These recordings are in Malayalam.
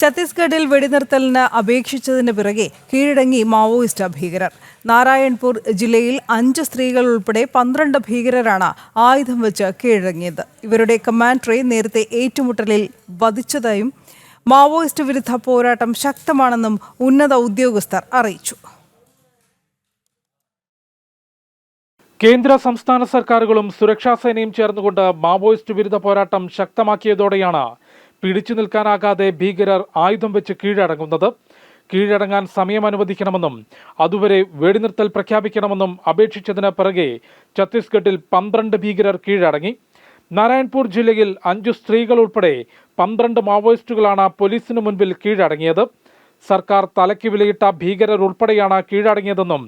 ഛത്തീസ്ഗഡിൽ വെടിനിർത്തലിന് അപേക്ഷിച്ചതിന് പിറകെ കീഴടങ്ങി മാവോയിസ്റ്റ് ഭീകരർ. നാരായൺപൂർ ജില്ലയിൽ അഞ്ച് സ്ത്രീകൾ ഉൾപ്പെടെ പന്ത്രണ്ട് ഭീകരരാണ് ആയുധം വെച്ച് കീഴടങ്ങിയത്. ഇവരുടെ കമാൻഡറെ നേരത്തെ ഏറ്റുമുട്ടലിൽ വധിച്ചതായും മാവോയിസ്റ്റ് വിരുദ്ധ പോരാട്ടം ശക്തമാണെന്നും ഉന്നത ഉദ്യോഗസ്ഥർ അറിയിച്ചു. കേന്ദ്ര സംസ്ഥാന സർക്കാരുകളും സുരക്ഷാ സേനയും ചേർന്നുകൊണ്ട് മാവോയിസ്റ്റ് വിരുദ്ധ പോരാട്ടം ശക്തമാക്കിയതോടെയാണ് പിടിച്ചു നിൽക്കാനാകാതെ ഭീകരർ ആയുധം വെച്ച് കീഴടങ്ങുന്നത്. കീഴടങ്ങാൻ സമയം അനുവദിക്കണമെന്നും അതുവരെ വെടിനിർത്തൽ പ്രഖ്യാപിക്കണമെന്നും അപേക്ഷിച്ചതിന് പിറകെ ഛത്തീസ്ഗഡിൽ പന്ത്രണ്ട് ഭീകരർ കീഴടങ്ങി. നാരായൺപൂർ ജില്ലയിൽ അഞ്ചു സ്ത്രീകൾ ഉൾപ്പെടെ പന്ത്രണ്ട് മാവോയിസ്റ്റുകളാണ് പോലീസിന് മുൻപിൽ കീഴടങ്ങിയത്. സർക്കാർ തലയ്ക്ക് വിലയിട്ട ഭീകരർ ഉൾപ്പെടെയാണ് കീഴടങ്ങിയതെന്നും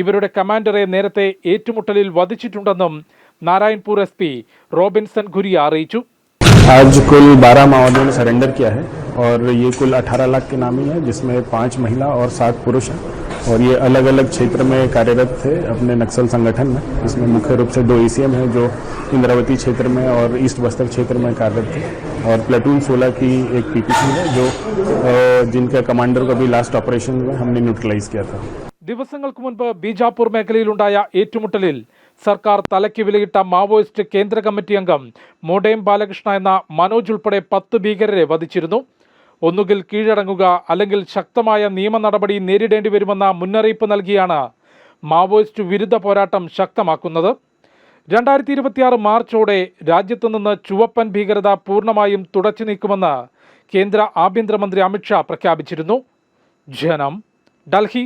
ഇവരുടെ കമാൻഡറെ നേരത്തെ ഏറ്റുമുട്ടലിൽ വധിച്ചിട്ടുണ്ടെന്നും നാരായൺപൂർ എസ് റോബിൻസൺ ഖുരിയ അറിയിച്ചു. आज कुल 12 माओवादियों ने सरेंडर किया है और ये कुल 18 लाख के नामी है, जिसमें पाँच महिला और सात पुरुष हैं। और ये अलग अलग क्षेत्र में कार्यरत थे अपने नक्सल संगठन में इसमें मुख्य रूप से दो ईसीएम हैं जो इंद्रावती क्षेत्र में और ईस्ट बस्तर क्षेत्र में कार्यरत थे। और प्लेटून 16 की एक पीपीसी है जो जिनका कमांडर को भी लास्ट ऑपरेशन में हमने न्यूट्रलाइज किया था। ദിവസങ്ങൾക്ക് മുൻപ് ബീജാപ്പൂർ മേഖലയിലുണ്ടായ ഏറ്റുമുട്ടലിൽ സർക്കാർ തലയ്ക്ക് വിലയിട്ട മാവോയിസ്റ്റ് കേന്ദ്ര കമ്മിറ്റി അംഗം മോഡേം ബാലകൃഷ്ണ എന്ന മനോജ് ഉൾപ്പെടെ പത്ത് ഭീകരരെ വധിച്ചിരുന്നു. ഒന്നുകിൽ കീഴടങ്ങുക അല്ലെങ്കിൽ ശക്തമായ നിയമ നടപടി നേരിടേണ്ടി വരുമെന്ന മുന്നറിയിപ്പ് നൽകിയാണ് മാവോയിസ്റ്റ് വിരുദ്ധ പോരാട്ടം ശക്തമാക്കുന്നത്. രണ്ടായിരത്തി ഇരുപത്തിയാറ് മാർച്ചോടെ രാജ്യത്തു നിന്ന് ചുവപ്പൻ ഭീകരത പൂർണമായും തുടച്ചു നീക്കുമെന്ന് കേന്ദ്ര ആഭ്യന്തരമന്ത്രി അമിത്ഷാ പ്രഖ്യാപിച്ചിരുന്നു. ജനം ഡൽഹി